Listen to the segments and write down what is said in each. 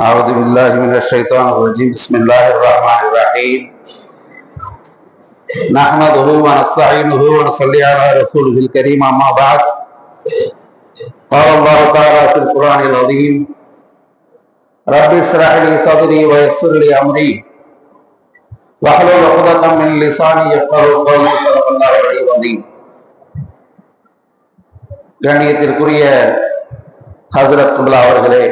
أعوذ بالله من الشيطان الرجيم بسم الله الرحمن الرحيم نحمده ونستعينه ونصلي على رسوله الكريم أما بعد قال الله تعالى في القرآن العظيم رب اشرح لي صدري ويسر لي أمري واحلل عقدة من لساني يفقهوا قولي صدق الله العلي العظيم கண்ணியத்திற்குரிய ஹசரத் குப்லா அவர்களே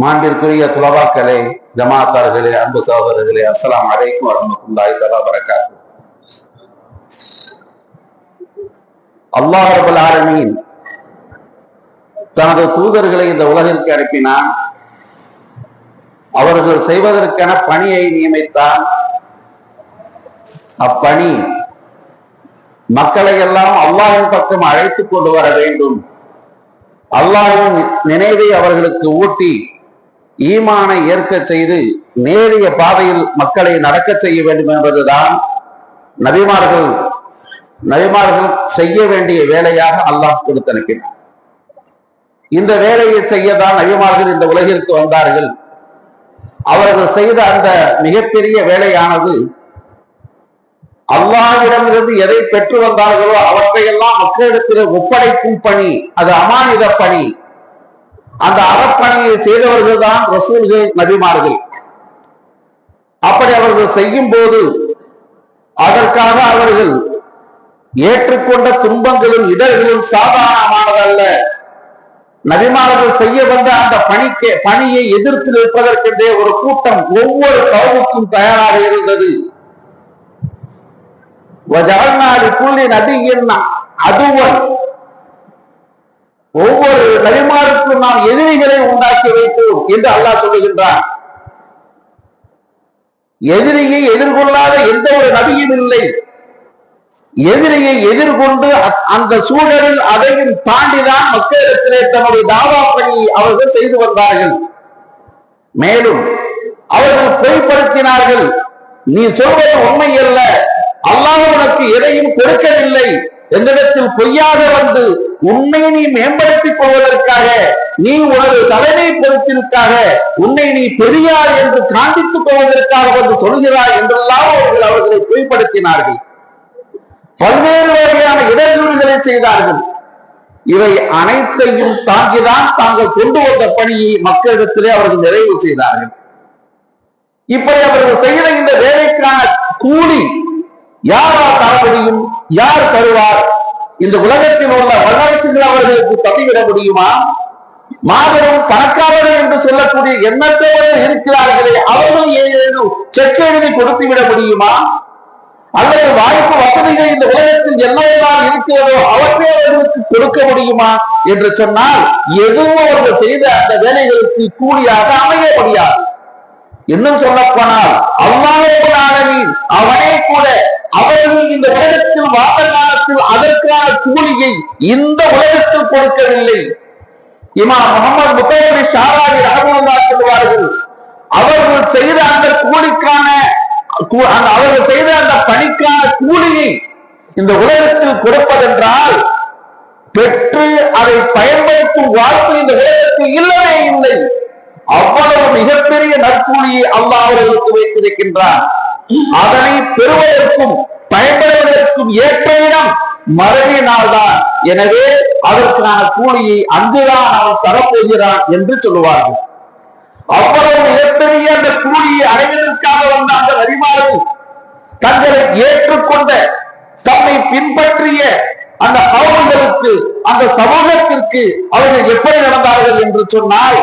மாண்டிற்குரிய துலபாக்களே ஜமாத்தார்களே அன்பு சகோதரர்களே அஸ்லாம் அலைக்கும் வரமத்துல்லாஹி தலா பரக்காத்து அல்லாஹ் ரப்பல் தனது தூதர்களை இந்த உலகிற்கு அனுப்பினான். அவர்கள் செய்வதற்கென பணியை நியமித்தான். அப்பணி மக்களை எல்லாம் அல்லாஹின் பக்கம் அழைத்துக் கொண்டு வர வேண்டும். அல்லாஹின் நினைவை அவர்களுக்கு ஊட்டி ஈமானை ஏற்க செய்து நேரிய பாதையில் மக்களை நடக்க செய்ய வேண்டும் என்பதுதான் நபிமார்கள் நபிமார்கள் செய்ய வேண்டிய வேலையாக அல்லாஹ் கொடுத்தனுப்பினார் இந்த வேலையை செய்யதான் நபிமார்கள் இந்த உலகிற்கு வந்தார்கள். அவர்கள் செய்த அந்த மிகப்பெரிய வேலையானது அல்லாஹ்விடமிருந்து எதை பெற்று வந்தார்களோ அவற்றையெல்லாம் மக்களிடத்தில் ஒப்படைக்கும் பணி அது அமானித பணி. அந்த அறப்பணியை செய்தவர்கள் தான் ரசூல்கள் நபிமார்கள். அப்படி அவர்கள் செய்யும் போது அதற்காக அவர்கள் ஏற்றுக்கொண்ட துன்பங்களும் இடர்களும் சாதாரணமானதல்ல. நபிமார்கள் செய்ய வந்த அந்த பணிக்கு பணியை எதிர்த்து நிற்பதற்கென்றே ஒரு கூட்டம் ஒவ்வொரு கவுமுக்கும் தயாராக இருந்தது. புள்ளி நபியின் அதுவன். ஒவ்வொரு நபிமாருக்கும் நாம் எதிரிகளை உண்டாக்கி வைப்போம் என்று அல்லாஹ் சொல்லுகின்றான். எதிரியை எதிர்கொள்ளாத எந்த ஒரு நபியும் இல்லை. எதிரியை எதிர்கொண்டு அந்த சூழலில் அதையும் தாண்டிதான் மக்களிடத்திலே தன்னுடைய தாவா பணியை அவர்கள் செய்து வந்தார்கள். மேலும் அவர்கள் பொய்ப்படுத்தினார்கள். நீ சொல்வது உண்மை அல்ல. அல்லாஹ் உனக்கு எதையும் கொடுக்கவில்லை. என்னிடத்தில் பொய்யாக வந்து உன்னை நீ மேம்படுத்திக் கொள்வதற்காக நீ உனது தலைமை பொறுப்பிற்காக உன்னை நீ பெரியார் என்று காண்பித்துக் கொள்வதற்காக வந்து சொல்கிறார் என்றெல்லாம் அவர்கள் அவர்களை பொய்ப்படுத்தினார்கள் பல்வேறு வகையான இடர்கூறுகளை செய்தார்கள். இவை அனைத்தையும் தாங்கிதான் தாங்கள் கொண்டு வந்த பணியை மக்களிடத்திலே அவர்கள் நிறைவு செய்தார்கள். இப்படி அவர்கள் செய்த இந்த வேலைக்கான கூலி யாரா தளபதியும் யார் தருவார்? இந்த உலகத்தில் உள்ள வல்லரசுகள் அவர்களுக்கு தப்பிவிட முடியுமா? மாபெரும் பணக்காரர்கள் என்று சொல்லக்கூடிய எண்ணத்தோடு இருக்கிறார்களே அவர்கள் ஏதேனும் செக் எழுதி கொடுத்து விட முடியுமா? அல்லது வாய்ப்பு வசதிகள் இந்த உலகத்தில் என்னவெல்லாம் இருக்கிறதோ அவற்றை அவர்களுக்கு கொடுக்க முடியுமா? என்று சொன்னால் எதுவும் அவர்கள் செய்த அந்த வேலைகளுக்கு கூலியாக அமைய முடியாது. இன்னும் சொல்ல போனால் அல்லாஹ் அவனே கூட அவர்கள் இந்த உலகத்தில் வாழ்ந்த காலத்தில் அதற்கான கூலியை இந்த உலகத்தில் கொடுக்கவில்லை. இமா முகமது முத்தரபி ஷாராஜி ரஹமுல்லா சொல்வார்கள் அவர்கள் செய்த அந்த கூலிக்கான அவர்கள் செய்த அந்த பணிக்கான கூலியை இந்த உலகத்தில் கொடுப்பதென்றால் பெற்று அதை பயன்படுத்தும் வாய்ப்பு இந்த உலகத்தில் இல்லவே இல்லை. அவ்வளவு மிகப்பெரிய நற்கூலியை அல்லாஹ் அவர்களுக்கு வைத்திருக்கின்றான். அதனை பெறுவதற்கும் பயன்படுவதற்கும் ஏற்ற இடம் மறுமை நாள்தான். எனவே அதற்கான கூலியை அங்குதான் அவன் தரப்போகிறான் என்று சொல்லுவார்கள். அவ்வளவு மிகப்பெரிய அந்த கூலியை அடைவதற்காக வந்த அந்த வரிமாறு தங்களை ஏற்றுக்கொண்ட தம்மை பின்பற்றிய அந்த பவன்களுக்கு அந்த சமூகத்திற்கு அவர்கள் எப்படி நடந்தார்கள் என்று சொன்னால்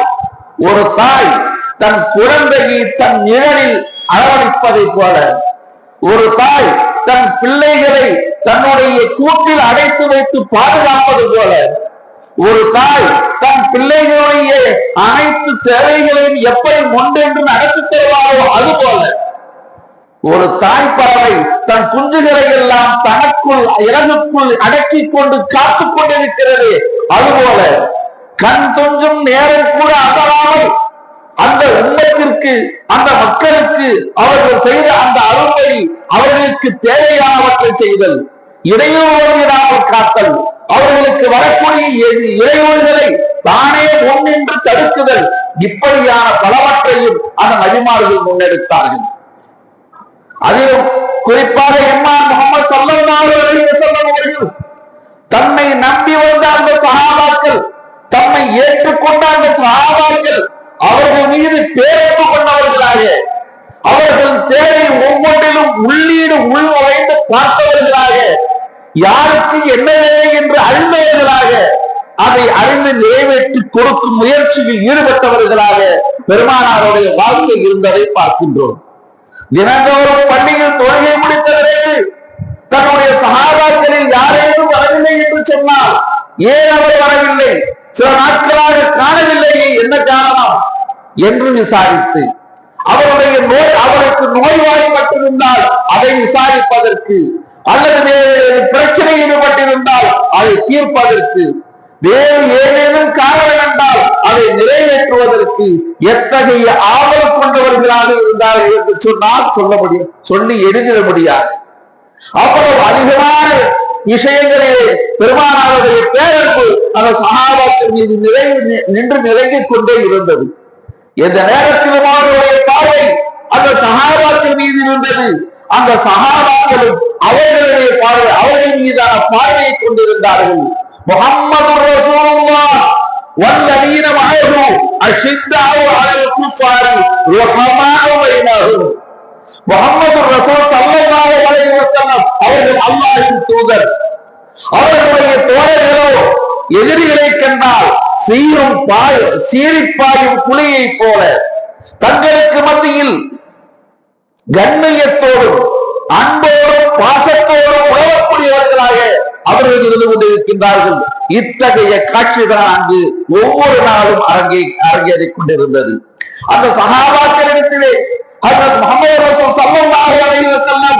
ஒரு தாய் தன் குழந்தையை தன் நிழலில் அரவணைப்பதை போல ஒரு தாய் தன் பிள்ளைகளை தன்னுடைய கூட்டில் அடைத்து வைத்து பாதுகாப்பது போல ஒரு தாய் தன் பிள்ளைகளுடைய அனைத்து தேவைகளையும் எப்படி முன்னென்று நடத்தி தருவாரோ அது போல ஒரு தாய் பறவை தன் குஞ்சுகளை எல்லாம் தனக்குள் இறகுக்குள் அடக்கி கொண்டு காத்து கொண்டிருக்கிறது. அதுபோல கண் துஞ்சும் நேரம் கூட அசராமல் அந்த உண்மத்திற்கு அந்த மக்களுக்கு அவர்கள் செய்த அந்த அருமை அவர்களுக்கு தேவையானவற்றை செய்தல். இடையூறு காத்தல். அவர்களுக்கு வரக்கூடிய இடையூறுகளை தானே முன்னின்று தடுக்குதல். இப்படியான பலவற்றையும் அந்த நபிமார்கள் முன்னெடுத்தார்கள். அதிலும் குறிப்பாக எம்மான் முகமது சல்லல்லாஹு அலைஹி அவர்கள் தன்னை நம்பி வந்த அந்த சகாபாக்கள் தம்மை ஏற்றுக்கொண்ட அந்த சகாபாக்கள் உள்ளீடு பார்த்தவர்களாக யாருக்கு என்ன வேலை என்று அறிந்தவர்களாக அதை அறிந்து நிறைவேற்றி கொடுக்கும் முயற்சியில் ஈடுபட்டவர்களாக பெருமானாருடைய வாழ்க்கை இருந்ததை பார்க்கின்றோம். தினந்தோறும் பள்ளியில் தொழுகை முடித்த பிறகு தன்னுடைய சகாபாக்களில் யாரேனும் வரவில்லை என்று சொன்னால் ஏன் அவர் வரவில்லை? சில நாட்களாக காணவில்லையே என்ன காரணம்? என்று விசாரித்து அவருடைய நோய் அவருக்கு நோய்வாய்ப்பட்டிருந்தால் அதை விசாரிப்பதற்கு அல்லது வேறு பிரச்சனை ஈடுபட்டிருந்தால் அதை தீர்ப்பதற்கு. வேறு ஏதேனும் காரணம் என்றால் அதை நிறைவேற்றுவதற்கு எத்தகைய ஆவல் கொண்டவர்களாக இருந்தார்கள் என்று சொன்னால் சொல்ல முடியும் சொல்லி எழுதிட முடியாது. அவ்வளவு அதிகமான விஷயங்களிலே பெருமானாருடைய பேரன்பு அந்த சகாபாக்கள் மீது நிறைவு நின்று நிறைந்து கொண்டே இருந்தது. எந்த நேரத்திலும் அவர்களுடைய பார்வை அந்த சகாபாக்கள் மீது இருந்தது அந்த சகாபாக்களும் அவர்களுடைய பார்வை அவர்கள் மீதான பார்வையை கொண்டிருந்தார்கள் முகம்மது ரசூலுல்லாஹ் والذين معه أشداء على الكفار رحماء بينهم முகமது ரசூல் சல்லல்லாஹு அலைஹி வஸல்லம் அவர்கள் அல்லாஹ்வின் தூதர் அவர்களுடைய தோழர்களோ எதிரிகளை கண்டால் சீரும் பாய் சீரிப்பாயும் புலியை போல. தங்களுக்கு மத்தியில் கண்ணியத்தோடும் அன்போடும் பாசத்தோடும் உழவக்கூடியவர்களாக அவர்கள் இருந்து கொண்டிருக்கின்றார்கள். இத்தகைய காட்சிதான் அங்கு ஒவ்வொரு நாளும் அரங்கே அரங்கேறிக் கொண்டிருந்தது. அந்த சகாபாக்களிடத்திலே ஹஜரத் முகமது ரசூல் ஸல்லல்லாஹு அலைஹி வஸல்லம்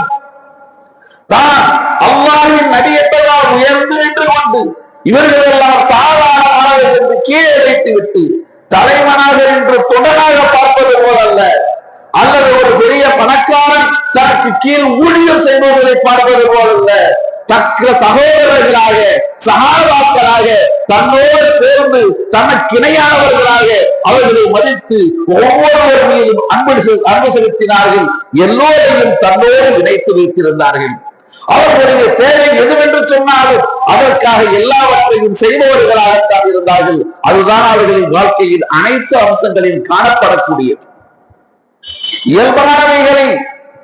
தான் அல்லாஹ்வின் நபி என்பதால் உயர்ந்து நின்று கொண்டு இவர்கள் எல்லாம் சாதாரணமானவர்கள் என்று கீழே வைத்து விட்டு தலைவனாக என்று தொடராக பார்ப்பது போலல்ல. அல்லது ஒரு பெரிய பணக்காரன் தனக்கு கீழ் ஊழியம் செய்பவர்களை பார்ப்பது போலல்ல. தக்க சகோதரர்களாக சகாபாக்களாக தன்னோடு சேர்ந்து தனக்கு இணையானவர்களாக அவர்களை மதித்து ஒவ்வொருவர் மீதும் அன்பு செ- அன்பு செலுத்தினார்கள். எல்லோரையும் தன்னோடு இணைத்து வைத்திருந்தார்கள். அவர்களுடைய தேவை எதுவென்று சொன்னாலும் அதற்காக எல்லாவற்றையும் செய்பவர்களாகத்தான் இருந்தார்கள். அதுதான் அவர்களின் வாழ்க்கையில் அனைத்து அம்சங்களில் காணப்படக்கூடியது. இயல்பானவைகளை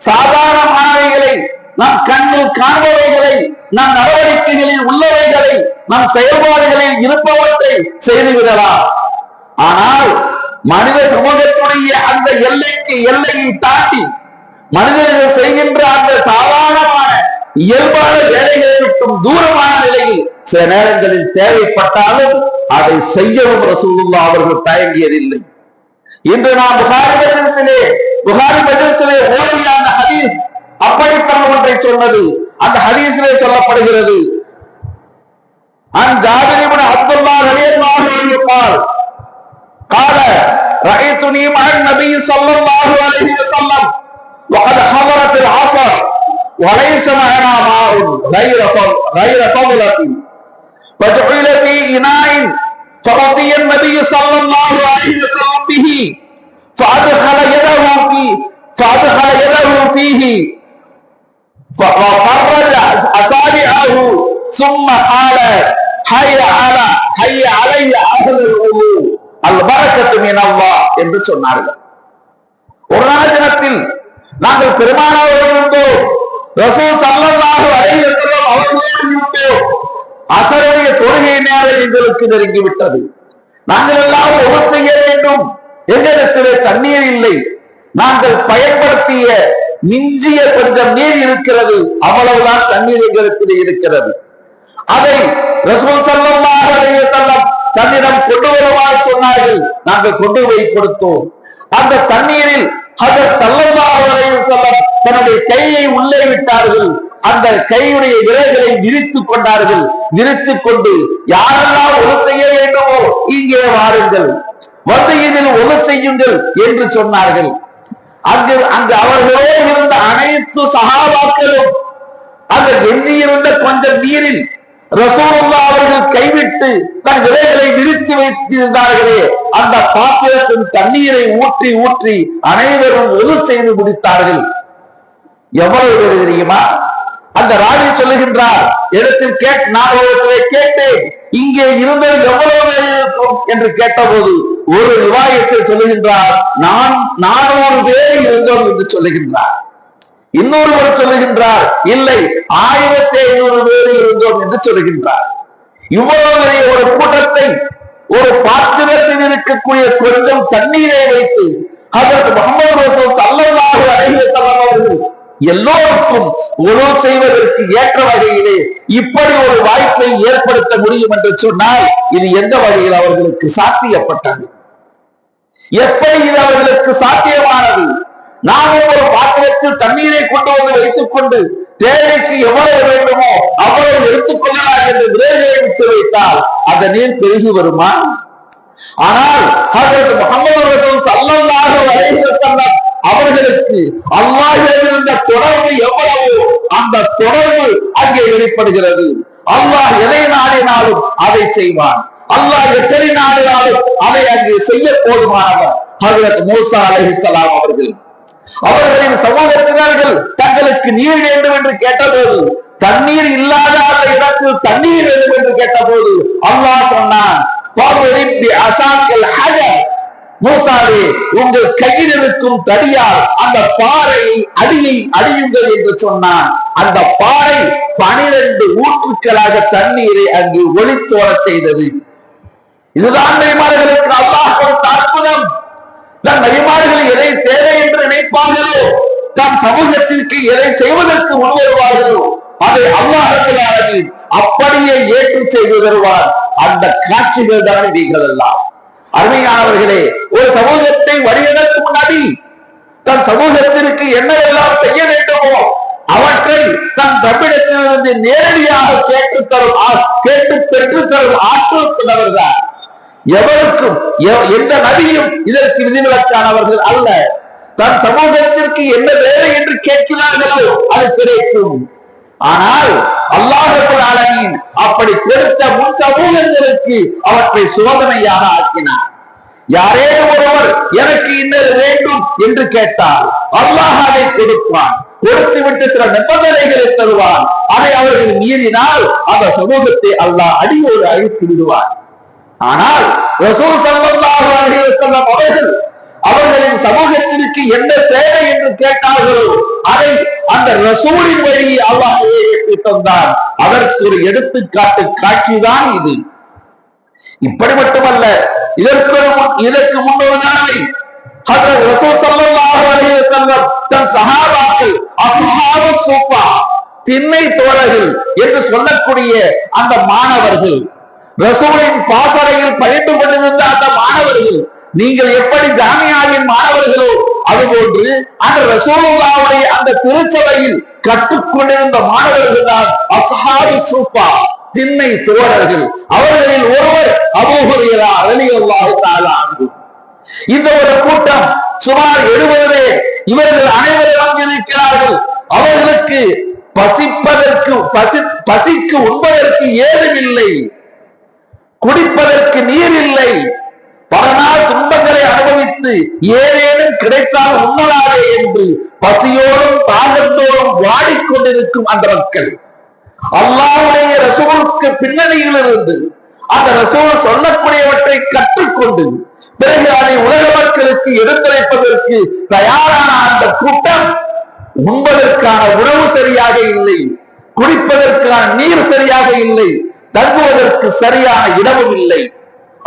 சாதாரணமானவைகளை நம் கண்ணில் காண்பவைகளை நம் நடவடிக்கைகளில் உள்ளவைகளை நம் செயல்பாடுகளில் இருப்பவற்றை செய்துவிடலாம். ஆனால் மனித சமூகத்துடைய அந்த எல்லைக்கு எல்லையை தாண்டி மனிதர்கள் செய்கின்ற அந்த சாதாரணமான இயல்பான வேலைகளை விட்டும் தூரமான நிலையில் சில நேரங்களில் தேவைப்பட்டாலும் அதை செய்யவும் ரசூலுல்லா அவர்கள் தயங்கியதில்லை இன்று நாம் புகாரி மஜ்லிஸிலே புகாரி மஜ்லிஸிலே ஓடிய அந்த ஹதீஸ் அப்படித்தான் ஒன்றை சொன்னது அந்த ஹதீஸிலே சொல்லப்படுகிறது عن جابر بن عبد الله رضي الله عنه قال قال رأيتني مع النبي صلى الله عليه وسلم وقد حضرت العصر وليس معنا ماء غير فض- غير فضلة فجعل في إناء فرضي النبي صلى الله عليه وسلم به فأدخل يده في فأدخل يده فيه ف- وفرج أصابعه ثم قال حي على حي علي أهل الوضوء البركة من الله என்று சொன்னார்கள் ஒரு நாள் தினத்தில் நாங்கள் பெருமானாரோடு இருந்தோம் ரசூல் சல்லல்லாஹு அலைஹி வஸல்லம் அவர்களோடு இருந்தோம் அசருடைய தொழுகை நேரம் எங்களுக்கு நெருங்கி விட்டது நாங்கள் எல்லாம் ஒவ்வொரு செய்ய வேண்டும். எங்களிடத்திலே தண்ணீர் இல்லை. நாங்கள் பயன்படுத்திய மிஞ்சிய கொஞ்சம் நீர் இருக்கிறது. அவ்வளவுதான் தண்ணீர் எங்களுக்கு இருக்கிறது. அதை ரசூல் சல்லல்லாஹு அலைஹி வஸல்லம் தன்னிடம் கொண்டு வருவாய் சொன்னார்கள். நாங்கள் கொண்டு போய் கொடுத்தோம். அந்த தண்ணீரில் தன்னுடைய கையை உள்ளே விட்டார்கள். அந்த கையுடைய விரல்களை விரித்துக் கொண்டார்கள். விரித்துக் கொண்டு யாரெல்லாம் ஒழு செய்ய வேண்டுமோ இங்கே வாருங்கள். வந்து இதில் ஒழு செய்யுங்கள் என்று சொன்னார்கள். அங்கு அங்கு அவர்களோ இருந்த அனைத்து சகாபாக்களும் அந்த எஞ்சியிருந்த கொஞ்சம் நீரில் ரசூலுல்லா அவர்கள் கைவிட்டு தன் விலைகளை விரித்து வைத்திருந்தார்களே. அந்த பாத்திரத்தின் தண்ணீரை ஊற்றி ஊற்றி அனைவரும் ஒது செய்து முடித்தார்கள். எவ்வளவு பேர் தெரியுமா? அந்த ராணி சொல்லுகின்றார் இடத்தில் கேட் நான் கேட்டேன். இங்கே இருந்தது எவ்வளவு பேர் இருக்கும்? என்று கேட்டபோது ஒரு விவாயத்தில் சொல்லுகின்றார் நான் நானூறு பேர் இருந்தோம் என்று சொல்லுகின்றார். இன்னொருவர் சொல்லுகின்றார் இல்லை ஆயிரத்தி ஐநூறு பேர் இருந்தோம் என்று சொல்லுகின்றார். இவ்வளவு பெரிய ஒரு கூட்டத்தை ஒரு பாத்திரத்தில் இருக்கக்கூடிய கொஞ்சம் தண்ணீரை வைத்து அதற்கு முகமது ரசூல் ஸல்லல்லாஹு அலைஹி அவர்கள் எல்லோருக்கும் உணவு செய்வதற்கு ஏற்ற வகையிலே இப்படி ஒரு வாய்ப்பை ஏற்படுத்த முடியும் என்று சொன்னால் இது எந்த வகையில் அவர்களுக்கு சாத்தியப்பட்டது? எப்படி இது அவர்களுக்கு சாத்தியமானது? நாமும் ஒரு பாத்திரத்தில் தண்ணீரை கொண்டு வந்து வைத்துக் கொண்டு தேவைக்கு எவ்வளவு வேண்டுமோ அவ்வளவு எடுத்துக்கொள்ளலாம் என்று விரைகளை விட்டு வைத்தால் அந்த நீர் பெருகி வருமா? ஆனால் முகமது அவர்களுக்கு அல்லாஹ்விடம் தொடர்பு எவ்வளவு அந்த தொடர்பு அங்கே வெளிப்படுகிறது. அல்லாஹ் எதை நாடினாலும் அதை செய்வான். அல்லாஹ் எப்படி நாடினாலும் அதை அங்கே செய்ய போதுமானவர் ஹசரத் மூசா அலஹிசலாம் அவர்கள். அவர்களின் சகோதரத்தினர்கள் தங்களுக்கு நீர் வேண்டும் என்று கேட்டபோது தண்ணீர் இல்லாத அந்த இடத்தில் தண்ணீர் வேண்டும் என்று கேட்டபோது அல்லாஹ் சொன்னான் மூசாவே உங்கள் கையில் இருக்கும் தடியால் அந்த பாறையை அடியை அடியுங்கள் என்று சொன்னான். அந்த பாறை பனிரெண்டு ஊற்றுக்களாக தண்ணீரை அங்கு ஒளித்தோரச் செய்தது. இதுதான் நெய்மார்களுக்கு அல்லாஹ் கொடுத்த அற்புதம். தன் நபிமார்கள் எதை தேவை என்று நினைப்பார்களோ தன் சமூகத்திற்கு எதை செய்வதற்கு முன்வருவார்களோ அதை அல்லாஹ் அப்படியே ஏற்று செய்து தருவார். அந்த காட்சிகள் தான் நீங்கள் எல்லாம். அருமையானவர்களே ஒரு சமூகத்தை வழிநடத்தும் நபி தன் சமூகத்திற்கு என்னவெல்லாம் செய்ய வேண்டுமோ அவற்றை தன் ரப்பிடத்திலிருந்து நேரடியாக கேட்டு தரும் ஆ- கேட்டு பெற்று தரும் ஆற்றல் கொண்டவர்தான். எவருக்கும் எந்த நபியும் இதற்கு விதிவிலக்கானவர்கள் அல்ல. தன் சமூகத்திற்கு என்ன தேவை என்று கேட்கிறார்களோ அது கிடைக்கும். ஆனால் அல்லாஹுல் ஆலமீன் அப்படி கொடுத்த முன் சமூகங்களுக்கு அவற்றை சோதனையாக ஆக்கினார். யாரேனும் ஒருவர் எனக்கு இன்னது வேண்டும் என்று கேட்டால் அல்லாஹ் அதை கொடுப்பான். கொடுத்து விட்டு சில நிபந்தனைகளை தருவான். அதை அவர்கள் மீறினால் அந்த சமூகத்தை அல்லாஹ் அடியோடு அழித்து விடுவான். ஆனால் ரசூல் ஸல்லல்லாஹு அலைஹி வஸல்லம் அவர்கள் அவர்களின் சமூகத்திற்கு என்ன தேவை என்று கேட்டார்களோ அதை அந்த ரசூலின் வழியை அல்லாஹ்வே ஏற்றி தந்தார் அதற்கு ஒரு எடுத்துக்காட்டு காட்சிதான் இது. இப்படி மட்டுமல்ல இதற்கு இதற்கு முன்னொரு தடவை ஹஜ்ரத் ரசூல் ஸல்லல்லாஹு அலைஹி வஸல்லம் தன் சஹாபாக்கள் அஸ்ஹாபு சூஃபா திண்ணை தோழர்கள் என்று சொல்லக்கூடிய அந்த மாணவர்கள் ரசூலின் பாசறையில் பயின்று கொண்டிருந்த அந்த மாணவர்கள் நீங்கள் எப்படி ஜாமியாவின் மாணவர்களோ அதுபோன்று அந்த ரசூலுல்லாவுடைய அந்த திருச்சபையில் கற்றுக்கொண்டிருந்த மாணவர்கள் தான் அஸ்ஹாபு சூப்பா திண்ணை தோழர்கள். அவர்களில் ஒருவர் அபூஹுரைரா ரலியல்லாஹு தாலா இந்த ஒரு கூட்டம் சுமார் எழுபது பேர் இவர்கள் அனைவரும் வந்திருக்கிறார்கள் அவர்களுக்கு பசிப்பதற்கு பசி பசிக்கு உண்பதற்கு ஏதுமில்லை. குடிப்பதற்கு நீர் இல்லை பல நாள் துன்பங்களை அனுபவித்து ஏதேனும் கிடைத்தால் உண்ணலாதே என்று பசியோடும் தாகத்தோடும் வாடிக்கொண்டிருக்கும் அந்த மக்கள். அல்லாவுடைய ரசூலுக்கு பின்னணியில் இருந்து அந்த ரசூல் சொல்லக்கூடியவற்றை கற்றுக்கொண்டு பிறகு அதை உலக மக்களுக்கு எடுத்துரைப்பதற்கு தயாரான அந்த கூட்டம் உண்பதற்கான உணவு சரியாக இல்லை குடிப்பதற்கான நீர் சரியாக இல்லை தங்குவதற்கு சரியான இடமும் இல்லை.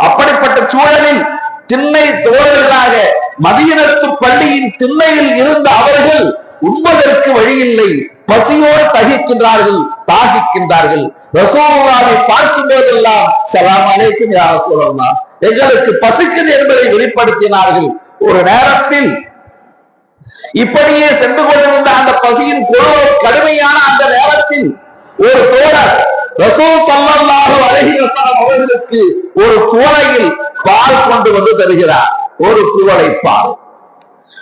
அப்படிப்பட்ட சூழலில் திண்ணை தோழர்களாக மதியனத்து பள்ளியின் திண்ணையில் இருந்த அவர்கள் உண்பதற்கு வழியில்லை. பசியோடு தகிக்கின்றார்கள் தாகிக்கின்றார்கள். ரசோலாவை பார்க்கும் போதெல்லாம் சலாம் அலைக்கும் யார ரசூலுல்லாஹ். எங்களுக்கு பசிக்குது என்பதை வெளிப்படுத்தினார்கள். ஒரு நேரத்தில் இப்படியே சென்று கொண்டிருந்த அந்த பசியின் கொடூரம் கடுமையான அந்த நேரத்தில் ஒரு தோழர் ரசூல் சல்லல்லாஹு அலைஹி வஸல்லம் அவர்களுக்கு ஒரு குவளையில் பால் கொண்டு வந்து தருகிறார். ஒரு குவளை பால்.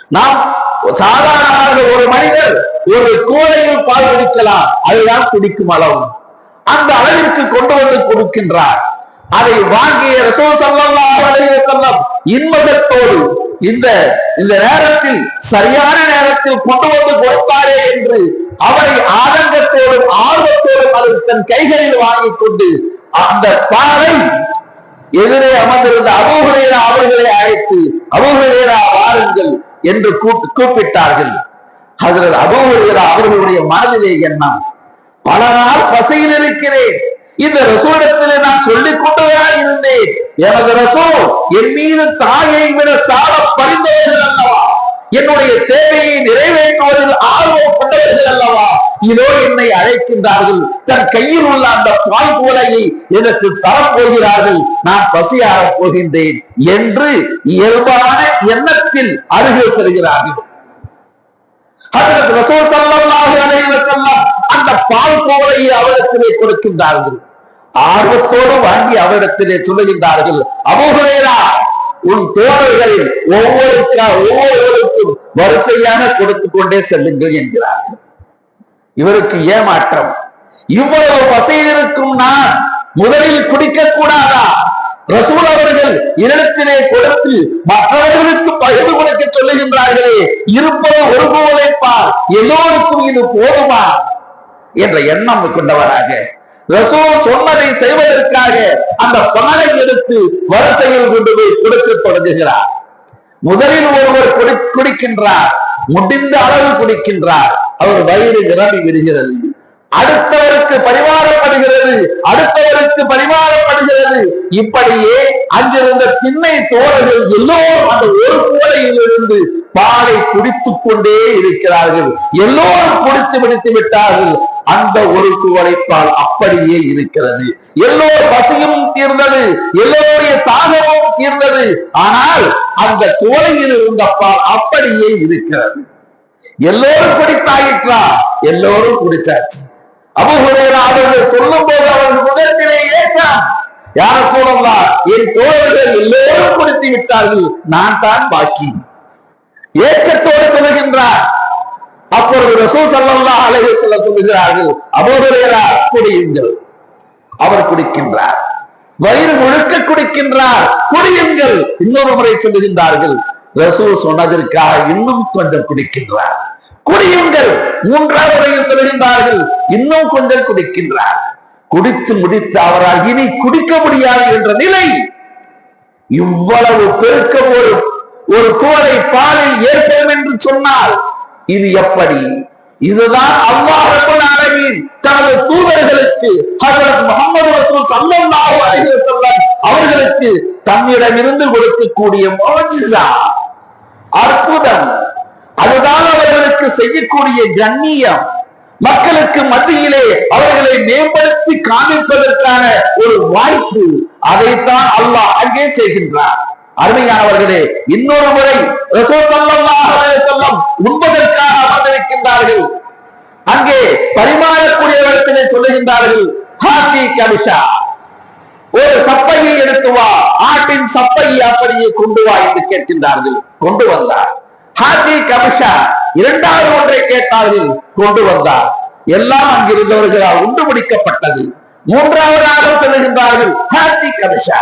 நாம் சாதாரணமாக ஒரு மனிதர் ஒரு குவளையில் பால் குடிக்கலாம். அதுதான் குடிக்கும் அளவு. அந்த அளவிற்கு கொண்டு வந்து கொடுக்கின்றார். அதை வாங்கிய ரசூல் சல்லல்லாஹு அலைஹி வஸல்லம் இன்மகத்தோடு இந்த இந்த நேரத்தில் சரியான நேரத்தில் கொண்டு வந்து கொடுத்தாரே என்று அவரை ஆதங்கத்தோடும் ஆர்வத்தோடும் அதை தன் கைகளில் வாங்கிக் கொண்டு அந்த பாறை எதிரே அமர்ந்திருந்த அபூஹுரேரா அவர்களை அழைத்து அபூஹுரேரா வாருங்கள் என்று கூப்பி- கூப்பிட்டார்கள். ஹஜரத் அபூஹுரேரா அவர்களுடைய மனதிலே என்ன? பல நாள் பசியில் இருக்கிறேன். இந்த ரசூலிடத்திலே நான் சொல்லிக் கொண்டவராய் இருந்தேன். எனது ரசூல் என் மீது தாயை விட சால பரிந்தவர்கள் அல்லவா? என்னுடைய தேவையை நிறைவேற்றுவதில் ஆர்வம் கொண்டவர்கள் அல்லவா? இதோ என்னை அழைக்கின்றார்கள். தன் கையில் உள்ள அந்த பால் கூடையை எனக்கு தரப்போகிறார்கள் நான் பசியாரப் போகின்றேன் என்று இயல்பான எண்ணத்தில் அருகே செல்கிறார்கள். அந்த பால் கோலையை அவரிடத்திலே கொடுக்கின்றார்கள். ஆர்வத்தோடு வாங்கி அவரிடத்திலே சொல்லுகின்றார்கள் அபூஹுரைரா உன் தோழர்களில் ஒவ்வொருக்கா ஒவ்வொருவருக்கும் வரிசையாக கொடுத்து கொண்டே செல்லுங்கள் என்கிறார்கள் இவருக்கு ஏமாற்றம். இவ்வளவு பசையில் இருக்கும் நான் முதலில் குடிக்க கூடாதா ரசூல் அவர்கள் இடத்திலே கொடுத்து மற்றவர்களுக்கு பகிர்ந்து கொடுக்க சொல்லுகின்றார்களே இருப்பது ஒரு போலைப்பார் எல்லோருக்கும் இது போதுமா? என்ற எண்ணம் கொண்டவராக ரசூல் சொன்னதை செய்வதற்காக அந்த பாலை எடுத்து வரிசையில் கொண்டு போய் கொடுக்க தொடங்குகிறார். முதலில் ஒருவர் குடி குடிக்கின்றார். முடிந்த அளவு குடிக்கின்றார். அவர் வயிறு நிரம்பி விடுகிறது. அடுத்தவருக்கு பரிமாறப்படுகிறது. அடுத்தவருக்கு பரிமாறப்படுகிறது. இப்படியே அங்கிருந்த திண்ணை தோழர்கள் எல்லோரும் அந்த ஒரு கூடையிலிருந்து பாலை குடித்துக் கொண்டே இருக்கிறார்கள். எல்லோரும் குடித்து விடுத்து விட்டார்கள். அந்த ஒரு குவளைப்பால் அப்படியே இருக்கிறது. எல்லோர் பசியும் தீர்ந்தது எல்லோருடைய தாகமும் தீர்ந்தது. ஆனால் அந்த குவளையில் இருந்த பால் அப்படியே இருக்கிறது. எல்லோரும் குடித்தாயிற்றா? எல்லோரும் குடிச்சாச்சு. அபுஹுரேரா அவர்கள் சொல்லும் போது அவர்கள் முகத்திலே ஏற்றான். யார சொல்லலாம் என் தோழர்கள் எல்லோரும் குடித்து விட்டார்கள் நான் தான் பாக்கி. ஏக்கத்தோடு சொல்லுகின்றார். அப்பொழுது ரசூல் சல்லா அலைய வஸல்லம் சொல்லுகிறார்கள் அபோதரையரா குடியுங்கள். அவர் குடிக்கின்றார். வயிறு முழுக்க குடிக்கின்றார். குடியுங்கள். இன்னொரு முறை சொல்லுகின்றார்கள் ரசூல் சொன்னதற்காக இன்னும் கொஞ்சம் குடிக்கின்றார். குடியுங்கள். மூன்றாவது முறையும் சொல்லுகின்றார்கள் இன்னும் கொஞ்சம் குடிக்கின்றார். குடித்து முடித்து அவரால் இனி குடிக்க முடியாது என்ற நிலை. இவ்வளவு பெருக்கம் ஒரு ஒரு குவளை பாலில் ஏற்படும் என்று சொன்னால் இது எப்படி? இதுதான் அல்லாஹ் ரப்பல் ஆலமீன் தனது தூதர்களுக்கு ஹஜரத் முஹம்மது ரசூல் ஸல்லல்லாஹு அலைஹி வஸல்லம் அவர்களுக்கு தம்மிடமிருந்து கொடுக்கக்கூடிய முஅஜிஸா அற்புதம். அதுதான் அவர்களுக்கு செய்யக்கூடிய கண்ணியம். மக்களுக்கு மத்தியிலே அவர்களை மேம்படுத்தி காமிப்பதற்கான ஒரு வாய்ப்பு. அதைத்தான் அல்லாஹ் அங்கே செய்கின்றார் அருமையானவர்களே இன்னொரு முறை உண்பதற்காக அமர்ந்திருக்கின்றார்கள். அங்கே பரிமாறக்கூடியவரிடத்திலே சொல்லுகின்றார்கள் ஹாத்தி கபிஷா ஒரு சப்பையை எடுத்து வா ஆட்டின் சப்பையை அப்படியே கொண்டு வா என்று கேட்கின்றார்கள். கொண்டு வந்தார். ஹாத்தி கபிஷா இரண்டாவது ஒன்றை கேட்டார்கள் கொண்டு வந்தார். எல்லாம் அங்கிருந்தவர்களால் உண்டு முடிக்கப்பட்டது. மூன்றாவதாக சொல்லுகின்றார்கள் ஹாத்தி கபிஷா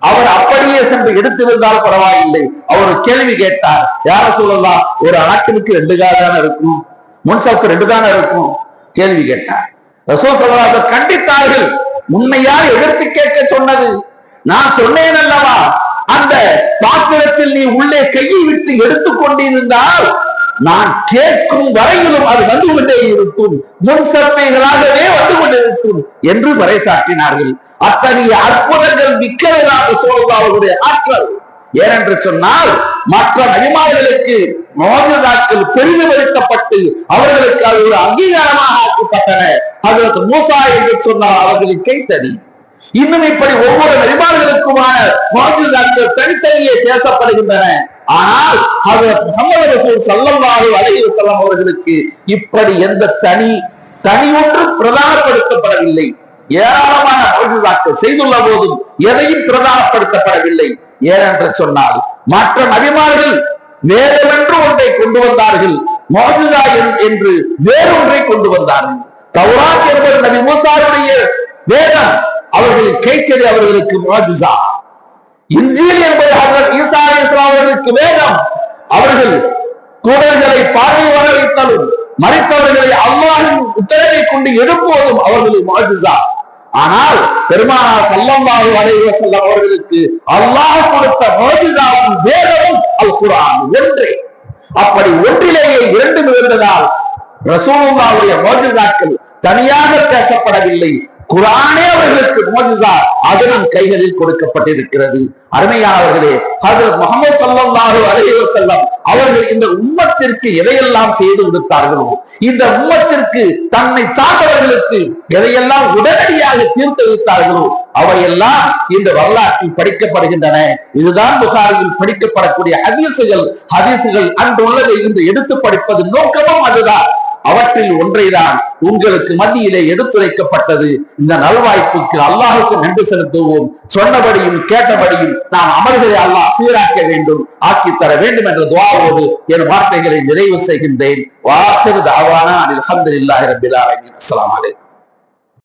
அவர் அப்படியே சென்று எடுத்து வந்தால் பரவாயில்லை. அவர் கேள்வி கேட்டார். யார சொல்லலாம் ஒரு ஆட்டிற்கு ரெண்டு காதான இருக்கும்? முன்சாப்பு ரெண்டு தானே இருக்கும்? கேள்வி கேட்டார். ரசோ சொல்லலாக கண்டித்தார்கள். உண்மையா எதிர்த்து கேட்க சொன்னது. நான் சொன்னேன் அல்லவா? அந்த பாத்திரத்தில் நீ உள்ளே கையை விட்டு எடுத்துக் கொண்டிருந்தால் நான் கேட்கும் வரையிலும் அது வந்து கொண்டே இருக்கும். முன் சர்மைகளாகவே வந்து கொண்டிருக்கும் என்று பறைசாற்றினார்கள். அத்தகைய அற்புதங்கள் மிக்கதாக சோழா ஆற்றல். ஏனென்று சொன்னால் மற்ற நபிமார்களுக்கு மோதிதாக்கள் பெரிதுபடுத்தப்பட்டு அவர்களுக்கு அது ஒரு அங்கீகாரமாக ஆக்கப்பட்டன. அதற்கு மூசா என்று சொன்னால் அவர்களின் கைத்தடி இன்னும் இப்படி ஒவ்வொரு நபிமார்களுக்குமான மோதிதாக்கள் தனித்தனியே பேசப்படுகின்றன. ஆனால் அவர் முகமது அவர்களுக்கு இப்படி எந்த தனி தனி ஒன்று பிரதானப்படுத்தப்படவில்லை. ஏராளமான மோதிதாக்கள் செய்துள்ள போதும் எதையும் பிரதானப்படுத்தப்படவில்லை. ஏனென்று சொன்னால் மற்ற நபிமார்கள் வேறென்று ஒன்றை கொண்டு வந்தார்கள் மோதிதா என்று வேறொன்றை கொண்டு வந்தார்கள். தௌராத் என்பது நபி மூசாருடைய வேதம். அவர்களை கைத்தறி அவர்களுக்கு முஜிசா இன்ஜில் என்பது ஹஜரத் ஈசா அலைஹிஸ்ஸலாம் வேதம். அவர்கள் குடல்களை பார்வை வர வைத்தலும் மறைத்தவர்களை அல்லாஹின் உத்தரவை கொண்டு எழுப்புவதும் அவர்களுக்கு மாஜிசா ஆனால் பெருமானா ஸல்லல்லாஹு அலைஹி வஸல்லம் அவர்களுக்கு அல்லாஹ் கொடுத்த முஜிசாவும் வேதமும் அல் குரான் ஒன்றே. அப்படி ஒன்றிலேயே இரண்டும் இருந்ததால் ரசூலுல்லாவுடைய மோஜிசாக்கள் தனியாக பேசப்படவில்லை. குரானே அவர்களுக்கு மோஜிசா அது நம் கைகளில் கொடுக்கப்பட்டிருக்கிறது. அருமையானவர்களே ஹசரத் முகமது ஸல்லல்லாஹு அலைஹி செல்லம் அவர்கள் இந்த உம்மத்திற்கு எதையெல்லாம் செய்து கொடுத்தார்களோ இந்த உம்மத்திற்கு தன்னை சார்ந்தவர்களுக்கு எதையெல்லாம் உடனடியாக தீர்த்து வைத்தார்களோ அவையெல்லாம் இந்த வரலாற்றில் படிக்கப்படுகின்றன. இதுதான் புகாரியில் படிக்கப்படக்கூடிய ஹதீசுகள். ஹதீசுகள் அன்றுள்ளதை இன்று எடுத்து படிப்பது நோக்கமும் அதுதான். அவற்றில் ஒன்றைதான் உங்களுக்கு மத்தியிலே எடுத்துரைக்கப்பட்டது. இந்த நல்வாய்ப்புக்கு அல்லாஹுக்கு நன்றி செலுத்துவோம். சொன்னபடியும் கேட்டபடியும் நாம் அமல்களை அல்லாஹ் சீராக்க வேண்டும். ஆக்கி தர வேண்டும் என்ற துவாவோடு என் வார்த்தைகளை நிறைவு செய்கின்றேன். வாசிறு தாவானா அல்ஹம்துலில்லாஹி ரப்பில் ஆலமீன். அஸ்லாம் அலைக்கும்.